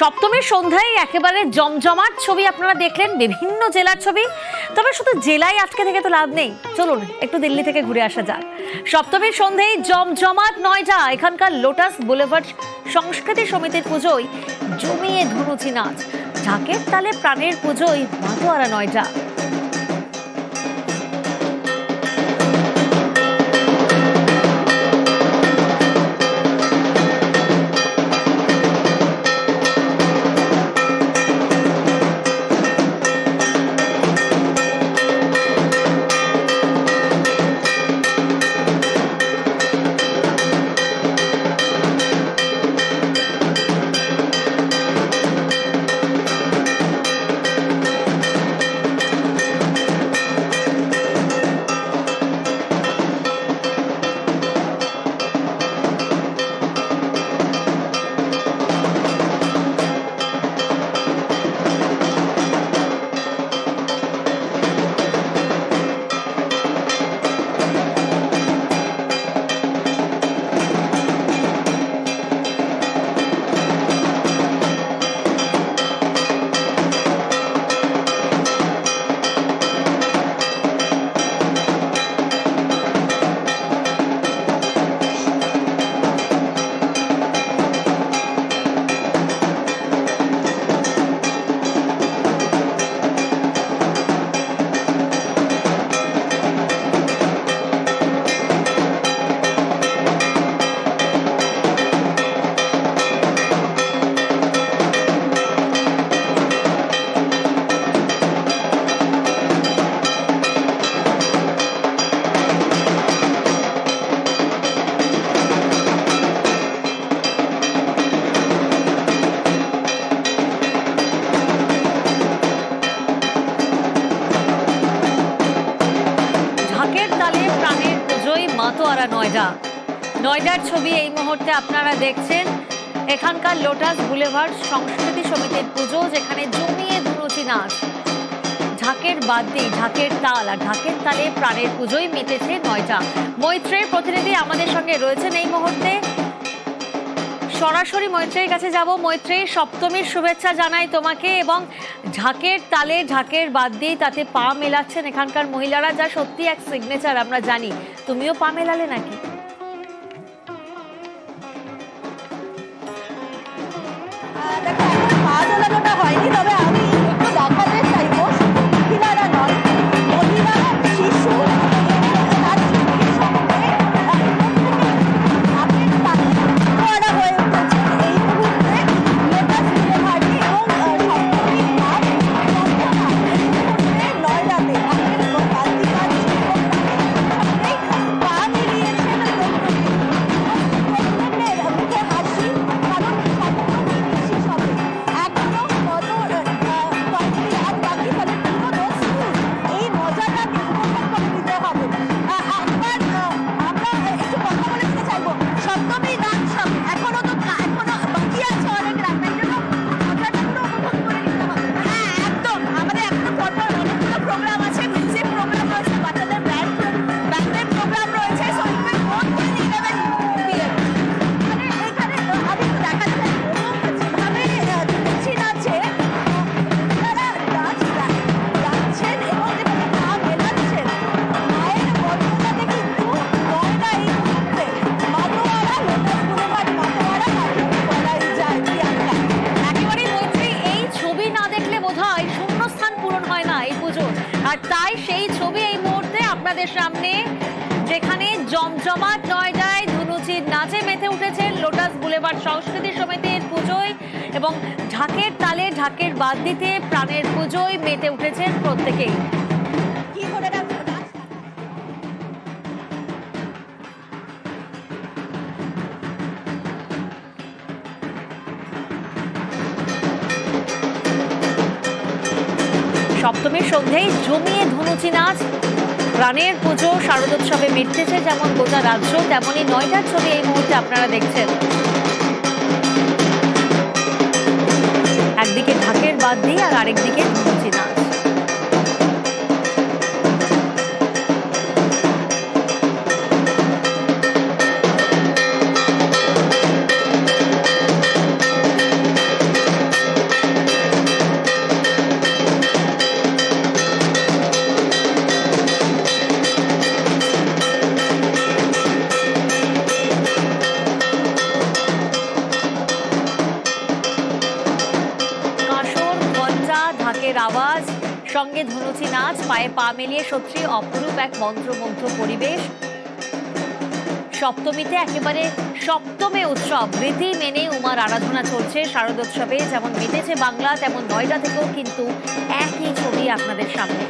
সপ্তমীর সন্ধ্যায় একেবারে জমজমাট ছবি আপনারা দেখলেন, বিভিন্ন জেলার ছবি। তবে শুধু জেলায় আটকে থেকে তো লাভ নেই। চলুন, একটু দিল্লি থেকে ঘুরে আসা যাক। সপ্তমীর সন্ধ্যায় জমজমাট নয়টা, এখানকার লোটাস বুলেভার্ড সংস্কৃতি সমিতির পুজোয় জমিয়ে ধুনুচি নাচ। ঢাকের তালে প্রাণের পুজোয় মাতোয়ারা নয়টা। পুজোয় নয়ডা। নয়ডার ছবি এই মুহূর্তে আপনারা দেখছেন। এখানকার লোটাস বুলেভার্ড সংস্কৃতি সমিতির পুজো, যেখানে জমিয়ে দুরুচি নাচ। ঢাকের বাদ দিয়ে ঢাকের তাল আর ঢাকের তালে প্রাণের পুজোই মেতেছে নয়টা মৈত্রের প্রতিনিধি আমাদের সঙ্গে রয়েছেন এই মুহূর্তে। সরাসরি মৈত্রের কাছে যাব। মৈত্রী সপ্তমীর শুভেচ্ছা জানাই তোমাকে এবং ঝাঁকের তালে ঝাঁকের বাদ দিয়ে তাতে পা মেলাচ্ছেন এখানকার মহিলারা যা সত্যি এক সিগনেচার আমরা জানি। তুমিও পা মেলালে নাকি? দেখো পা মেলানোটা হয়নি। আর তাই সেই ছবি এই মুহূর্তে আপনাদের সামনে, যেখানে জমজমাট নয়ডায় ধুনুচির নাচে মেতে উঠেছেন লোটাস বুলেভার সংস্কৃতি সমিতির পুজোয় এবং ঢাকের তালে ঢাকের বাদ দিতে প্রাণের পুজোয় মেতে উঠেছেন প্রত্যেকেই। সপ্তমীর সন্ধ্যেই জমিয়ে ধুনুচি নাচ। প্রাণের পুজো শারদোৎসবে মিটতেছে যেমন গোটা রাজ্য তেমনই নয়টার ছবি এই মুহূর্তে আপনারা দেখছেন। একদিকে ঢাকের বাদ দিয়ে আর আরেকদিকে ধুনুচি নাচ। সঙ্গে ধুনুচি নাচ, পায়ে পা মেলিয়ে সত্যি অপরূপ এক মন্ত্রমুগ্ধ পরিবেশ। সপ্তমীতে একেবারে সপ্তমে উৎসব। রীতি মেনে উমার আরাধনা চলছে শারদোৎসবে। যেমন মেতেছে বাংলা, তেমন নয়ডা থেকেও কিন্তু একই ছবি আপনাদের সামনে।